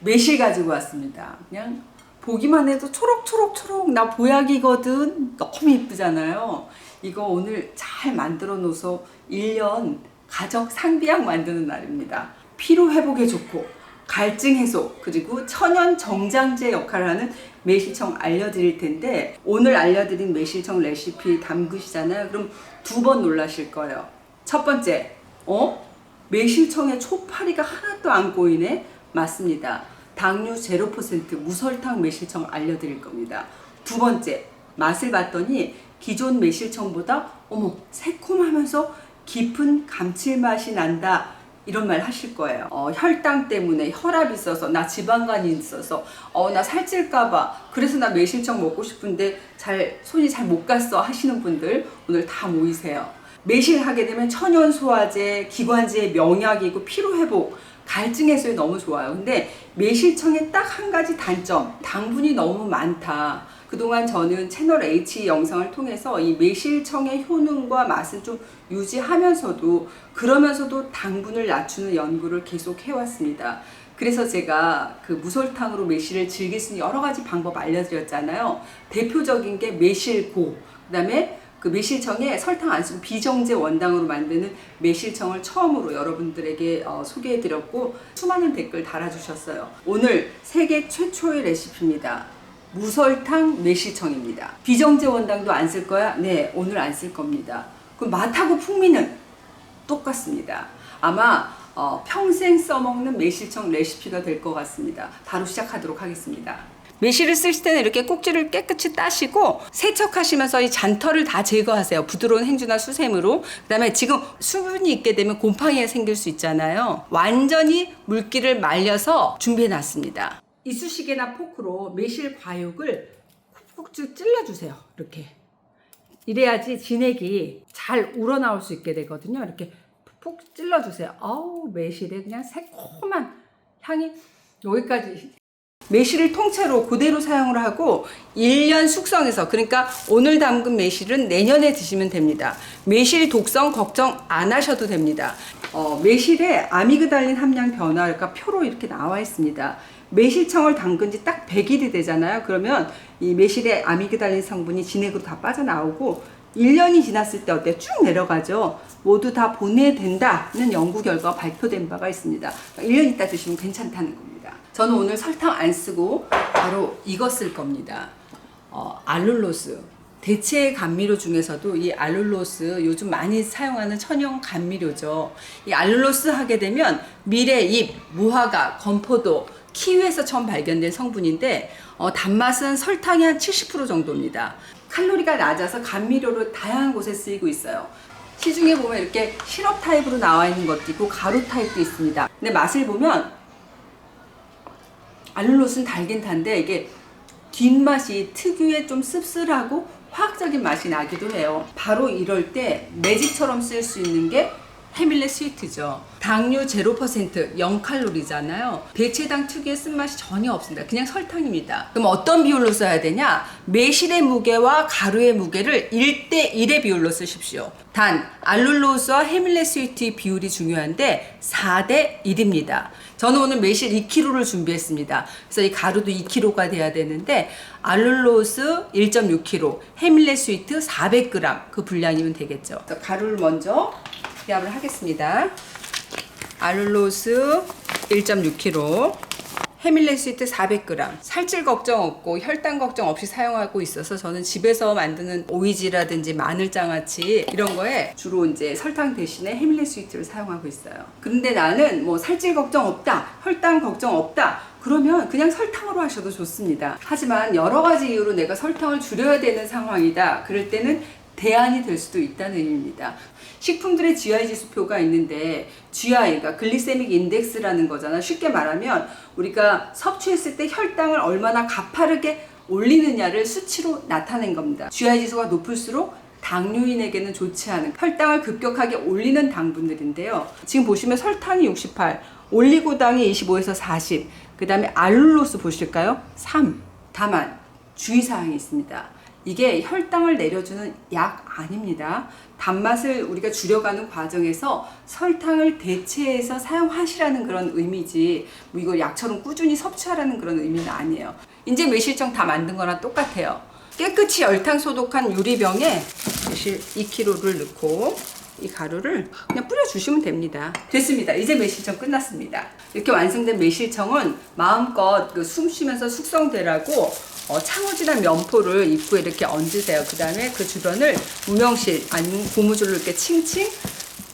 매실 가지고 왔습니다. 그냥 보기만 해도 초록초록초록 나 보약이거든. 너무 이쁘잖아요. 이거 오늘 잘 만들어 놓아서 1년 가족 상비약 만드는 날입니다. 피로 회복에 좋고 갈증 해소 그리고 천연 정장제 역할을 하는 매실청 알려드릴 텐데 오늘 알려드린 매실청 레시피 담그시잖아요. 그럼 두 번 놀라실 거예요. 첫 번째, 어? 매실청에 초파리가 하나도 안 꼬이네? 맞습니다. 당류 0% 무설탕 매실청 알려드릴 겁니다. 두 번째, 맛을 봤더니 기존 매실청보다 어머 새콤하면서 깊은 감칠맛이 난다. 이런 말 하실 거예요. 어, 혈당 때문에 혈압이 있어서 나 지방간이 있어서 어, 나 살찔까봐 그래서 나 매실청 먹고 싶은데 잘 손이 잘 못 갔어 하시는 분들 오늘 다 모이세요. 매실 하게 되면 천연 소화제, 기관지의 명약이고 피로 회복, 갈증 해소에 너무 좋아요. 근데 매실청의 딱 한 가지 단점, 당분이 너무 많다. 그동안 저는 채널 H 영상을 통해서 이 매실청의 효능과 맛은 좀 유지하면서도 그러면서도 당분을 낮추는 연구를 계속 해왔습니다. 그래서 제가 그 무설탕으로 매실을 즐길 수 있는 여러 가지 방법 알려드렸잖아요. 대표적인 게 매실고, 그 다음에 그 매실청에 설탕 안 쓰고 비정제 원당으로 만드는 매실청을 처음으로 여러분들에게 어, 소개해드렸고 수많은 댓글 달아주셨어요. 오늘 세계 최초의 레시피입니다. 무설탕 매실청입니다. 비정제 원당도 안 쓸 거야? 네, 오늘 안 쓸 겁니다. 그럼 맛하고 풍미는 똑같습니다. 아마 어, 평생 써먹는 매실청 레시피가 될 것 같습니다. 바로 시작하도록 하겠습니다. 매실을 쓰실 때는 이렇게 꼭지를 깨끗이 따시고 세척하시면서 이 잔털을 다 제거하세요. 부드러운 행주나 수세미로. 그다음에 지금 수분이 있게 되면 곰팡이가 생길 수 있잖아요. 완전히 물기를 말려서 준비해 놨습니다. 이쑤시개나 포크로 매실 과육을 콕콕 찔러주세요. 이렇게. 이래야지 진액이 잘 우러나올 수 있게 되거든요. 이렇게 푹 찔러주세요. 아우 매실의 그냥 새콤한 향이 여기까지 매실을 통째로 그대로 사용을 하고 1년 숙성해서 그러니까 오늘 담근 매실은 내년에 드시면 됩니다. 매실 독성 걱정 안 하셔도 됩니다. 어, 매실에 아미그달린 함량 변화가 표로 이렇게 나와 있습니다. 매실청을 담근 지 딱 100일이 되잖아요. 그러면 이 매실의 아미그달린 성분이 진액으로 다 빠져나오고 1년이 지났을 때 어때? 쭉 내려가죠. 모두 다 보내된다는 연구 결과가 발표된 바가 있습니다. 1년 있다 드시면 괜찮다는 겁니다. 저는 오늘 설탕 안 쓰고 바로 이거 쓸 겁니다. 어, 알룰로스. 대체 감미료 중에서도 이 알룰로스 요즘 많이 사용하는 천연 감미료죠. 이 알룰로스 하게 되면 미래잎, 무화과, 건포도, 키위에서 처음 발견된 성분인데 어, 단맛은 설탕이 한 70% 정도입니다. 칼로리가 낮아서 감미료로 다양한 곳에 쓰이고 있어요. 시중에 보면 이렇게 시럽 타입으로 나와 있는 것도 있고 가루 타입도 있습니다. 근데 맛을 보면 알룰로스는 달긴 단데 이게 뒷맛이 특유의 좀 씁쓸하고 화학적인 맛이 나기도 해요. 바로 이럴 때 매직처럼 쓸 수 있는 게 헤밀레 스위트죠. 당류 0% 0칼로리잖아요. 대체당 특유의 쓴맛이 전혀 없습니다. 그냥 설탕입니다. 그럼 어떤 비율로 써야 되냐? 매실의 무게와 가루의 무게를 1대 1의 비율로 쓰십시오. 단 알룰로스와 헤밀레 스위트의 비율이 중요한데 4대 1입니다. 저는 오늘 매실 2kg를 준비했습니다. 그래서 이 가루도 2kg가 돼야 되는데 알룰로스 1.6kg, 헤밀레 스위트 400g 그 분량이면 되겠죠. 가루를 먼저 기압을 하겠습니다. 알룰로스 1.6kg, 헤밀레 스위트 400g. 살찔 걱정 없고 혈당 걱정 없이 사용하고 있어서 저는 집에서 만드는 오이지라든지 마늘장아찌 이런 거에 주로 이제 설탕 대신에 헤밀레 스위트를 사용하고 있어요. 근데 나는 뭐 살찔 걱정 없다, 혈당 걱정 없다. 그러면 그냥 설탕으로 하셔도 좋습니다. 하지만 여러 가지 이유로 내가 설탕을 줄여야 되는 상황이다. 그럴 때는 대안이 될 수도 있다는 의미입니다. 식품들의 GI 지수표가 있는데 GI가 글리세믹 인덱스라는 거잖아. 쉽게 말하면 우리가 섭취했을 때 혈당을 얼마나 가파르게 올리느냐를 수치로 나타낸 겁니다. GI 지수가 높을수록 당뇨인에게는 좋지 않은 혈당을 급격하게 올리는 당분들인데요. 지금 보시면 설탕이 68, 올리고당이 25에서 40, 그 다음에 알룰로스 보실까요? 3. 다만 주의사항이 있습니다. 이게 혈당을 내려주는 약 아닙니다. 단맛을 우리가 줄여가는 과정에서 설탕을 대체해서 사용하시라는 그런 의미지, 뭐 이거 약처럼 꾸준히 섭취하라는 그런 의미는 아니에요. 이제 매실청 다 만든 거랑 똑같아요. 깨끗이 열탕 소독한 유리병에 매실 2kg를 넣고 이 가루를 그냥 뿌려주시면 됩니다. 됐습니다. 이제 매실청 끝났습니다. 이렇게 완성된 매실청은 마음껏 그 숨 쉬면서 숙성되라고 어, 창호지나 면포를 입구에 이렇게 얹으세요. 그 다음에 그 주변을 무명실 아니면 고무줄로 이렇게 칭칭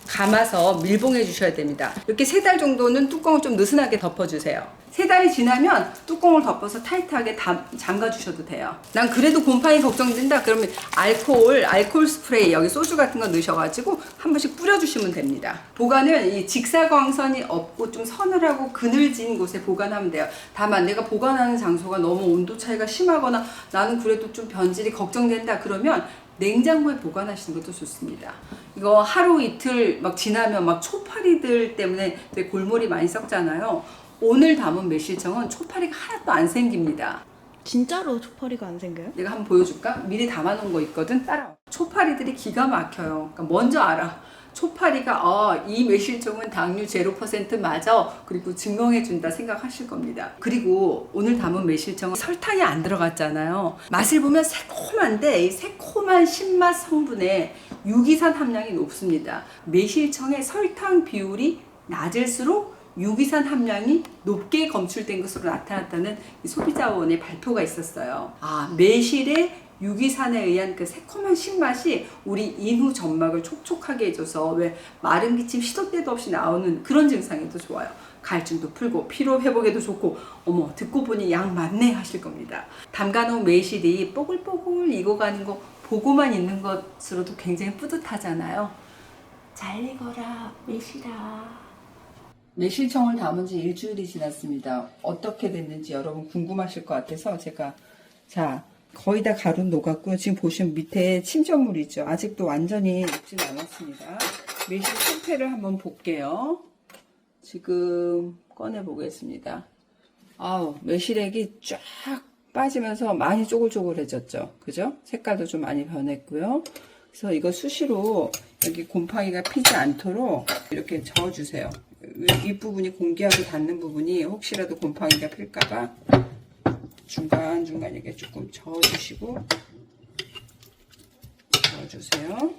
감아서 밀봉해 주셔야 됩니다. 이렇게 세 달 정도는 뚜껑을 좀 느슨하게 덮어주세요. 세 달이 지나면 뚜껑을 덮어서 타이트하게 담, 잠가 주셔도 돼요. 난 그래도 곰팡이 걱정된다. 그러면 알코올, 알코올 스프레이 여기 소주 같은 거 넣으셔가지고 한 번씩 뿌려주시면 됩니다. 보관은 이 직사광선이 없고 좀 서늘하고 그늘진 곳에 보관하면 돼요. 다만 내가 보관하는 장소가 너무 온도 차이가 심하거나 나는 그래도 좀 변질이 걱정된다 그러면 냉장고에 보관하시는 것도 좋습니다. 이거 하루 이틀 막 지나면 막 초파리들 때문에 되게 골몰이 많이 썩잖아요. 오늘 담은 매실청은 초파리가 하나도 안 생깁니다. 진짜로 초파리가 안 생겨요? 내가 한번 보여줄까? 미리 담아놓은 거 있거든. 따라와. 초파리들이 기가 막혀요. 그러니까 먼저 알아. 초파리가 어, 이 매실청은 당류 0% 맞아. 그리고 증명해준다 생각하실 겁니다. 그리고 오늘 담은 매실청은 설탕이 안 들어갔잖아요. 맛을 보면 새콤한데 이 새콤한 신맛 성분에 유기산 함량이 높습니다. 매실청의 설탕 비율이 낮을수록 유기산 함량이 높게 검출된 것으로 나타났다는 이 소비자원의 발표가 있었어요. 아, 매실의 유기산에 의한 그 새콤한 신맛이 우리 인후 점막을 촉촉하게 해줘서 왜 마른 기침 시도 때도 없이 나오는 그런 증상에도 좋아요. 갈증도 풀고 피로 회복에도 좋고 어머 듣고 보니 양 많네 하실 겁니다. 담가놓은 매실이 뽀글뽀글 익어가는 거 보고만 있는 것으로도 굉장히 뿌듯하잖아요. 잘 익어라 매실아. 매실청을 담은 지 일주일이 지났습니다. 어떻게 됐는지 여러분 궁금하실 것 같아서 제가 자 거의 다 가루 녹았고요. 지금 보시면 밑에 침전물이 있죠. 아직도 완전히 녹진 않았습니다. 매실 상태를 한번 볼게요. 지금 꺼내 보겠습니다. 아우 매실액이 쫙 빠지면서 많이 쪼글쪼글해졌죠. 그죠? 색깔도 좀 많이 변했고요. 그래서 이거 수시로 여기 곰팡이가 피지 않도록 이렇게 저어주세요. 윗부분이 공기하고 닿는 부분이 혹시라도 곰팡이가 필까봐 중간중간 이렇게 조금 저어주시고 저어주세요.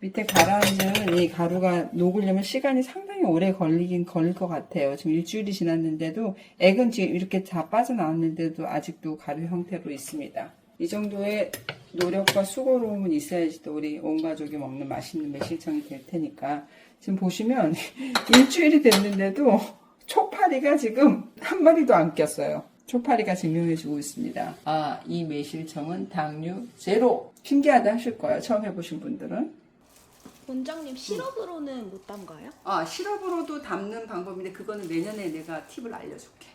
밑에 가라앉은 이 가루가 녹으려면 시간이 상당히 오래 걸리긴 걸릴 것 같아요. 지금 일주일이 지났는데도 액은 지금 이렇게 다 빠져나왔는데도 아직도 가루 형태로 있습니다. 이 정도의 노력과 수고로움은 있어야지 또 우리 온 가족이 먹는 맛있는 매실청이 될 테니까 지금 보시면 일주일이 됐는데도 초파리가 지금 한 마리도 안 꼈어요. 초파리가 증명해주고 있습니다. 아, 이 매실청은 당류 제로. 신기하다 하실 거예요. 처음 해보신 분들은. 원장님 시럽으로는 못 담가요? 아, 시럽으로도 담는 방법인데 그거는 내년에 내가 팁을 알려줄게.